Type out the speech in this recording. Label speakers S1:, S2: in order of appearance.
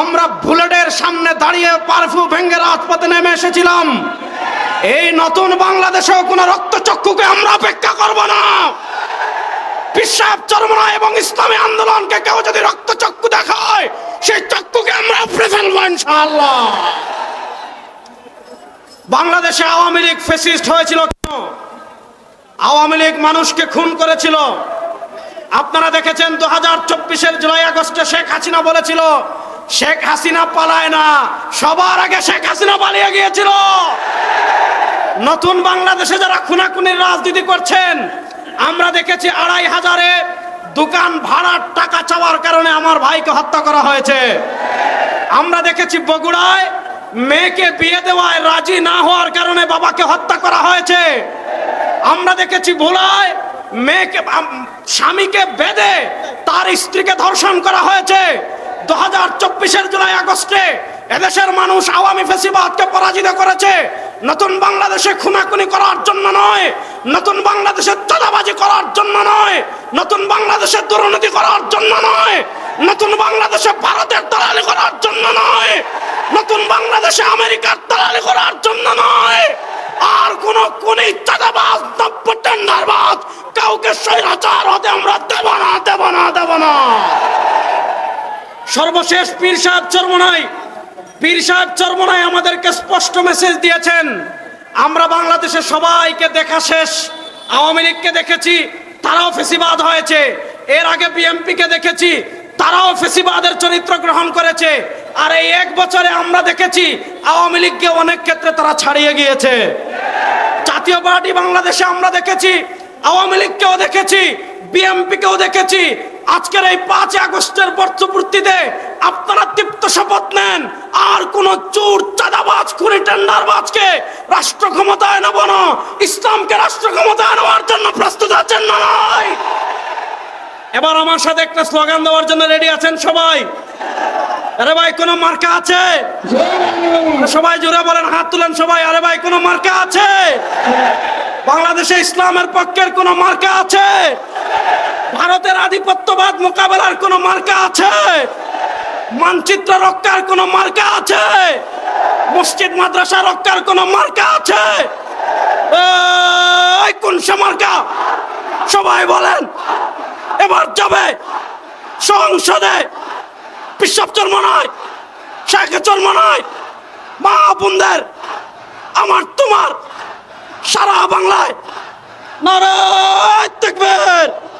S1: আমরা বুলেটের সামনে দাঁড়িয়ে পারফিউ ভেঙ্গে রাজপথে নেমে এসেছিলাম। এই নতুন বাংলাদেশেও কোনো রক্তচক্ষুকে আমরা অপেক্ষা করব না। বিশ্বাস চরমনা এবং ইসলামী আন্দোলনকে কেউ যদি রক্তচক্ষু দেখায়, সেই চক্ষুকে আমরা উপড়ে ফেলব ইনশাআল্লাহ। বাংলাদেশে আওয়ামী লীগ ফেসিস্ট হয়েছিল কেন? আওয়ামী লীগ মানুষকে খুন করেছিল। আপনারা দেখেছেন দু হাজার চব্বিশের জুলাই আগস্টে শেখ হাসিনা বলেছিল শেখ হাসিনা পালায় না। সবার আগে শেখ হাসিনা পালিয়ে গিয়েছিল। নতুন বাংলাদেশে যারা খুনাখুনির রাজনীতি করছেন, আমরা দেখেছি আড়াই হাজারে দোকান ভাড়ার টাকা চাওয়ার কারণে আমার ভাইকে হত্যা করা হয়েছে। আমরা দেখেছি বগুড়ায় মেয়েকে বিয়ে দেওয়ায় রাজি না হওয়ার কারণে বাবাকে হত্যা করা হয়েছে। আমরা দেখেছি ভোলায় মেয়েকে স্বামীকে বেঁধে তার স্ত্রীকে ধর্ষণ করা হয়েছে। দু হাজার চব্বিশের জুলাই আগস্টে এদেশের মানুষ আওয়ামী ফেসিবাদকে পরাজিত করেছে। নতুন বাংলাদেশে খুনাখুনি করার জন্য নয়, নতুন বাংলাদেশে চাঁদাবাজি করার জন্য নয়, নতুন বাংলাদেশে দুর্নীতি করার জন্য নয়, নতুন বাংলাদেশে ভারতের দালালি করার জন্য নয়, নতুন বাংলাদেশে আমেরিকার দালালি করার জন্য নয়। আর কোন কোন চাঁদাবাজ নব্য টেন্ডারবাজ কাউকে স্বৈরাচার হতে আমরা দেব না দেব না দেব না সর্বশেষ পীর সাহেব চর্মনাই। পীর সাহেব চর্মনাই আমাদেরকে স্পষ্ট মেসেজ দিয়েছেন। আমরা বাংলাদেশে সবাইকে দেখা শেষ। আওয়ামী লীগকে দেখেছি, তারাও ফেসিবাদ হয়েছে। এর আগে বিএমপি কে দেখেছি, তারাও ফেসিবাদের চরিত্র গ্রহণ করেছে। আর এই এক বছরে আমরা দেখেছি, আওয়ামী লীগকে অনেক ক্ষেত্রে তারা ছাড়িয়ে গিয়েছে। জাতীয় পার্টি বাংলাদেশে আমরা দেখেছি, আওয়ামী লীগকেও দেখেছি, বিএমপিকেও দেখেছি আজকের এই পাঁচ আগস্টের বর্ষপূর্তিতে আপনারা তৃপ্ত শপথ নেন। আর কোন চোর, চাঁদাবাজ, খুনি টেন্ডারবাজকে রাষ্ট্র ক্ষমতায় নেব না। ইসলামকে রাষ্ট্র ক্ষমতায় নেওয়ার জন্য প্রস্তুত আছেন নয় এবার আমার সাথে একটা স্লোগান দেওয়ার জন্য রেডি আছেন সবাই। আরে ভাই, কোনো মার্কা আছে? সবাই জোরে বলেন, হাত তুলেন সবাই। আরে ভাই, কোনো মার্কা আছে? বাংলাদেশে ইসলামের পক্ষের কোনো মার্কা আছে? ভারতের আধিপত্যবাদ মোকাবেলার কোনো মার্কা আছে? মানচিত্র রক্ষার কোনো মার্কা আছে? মসজিদ, মাদ্রাসা রক্ষার কোনো মার্কা আছে? কোন সে মার্কা? সবাই বলেন। এবার যাবে। সংসদে। পিসাব জন্ম নয় শেখের জন্ম নয়, মা বোনদের। আমার, তোমার, সারা বাংলায়। নারায়, দেখবেন।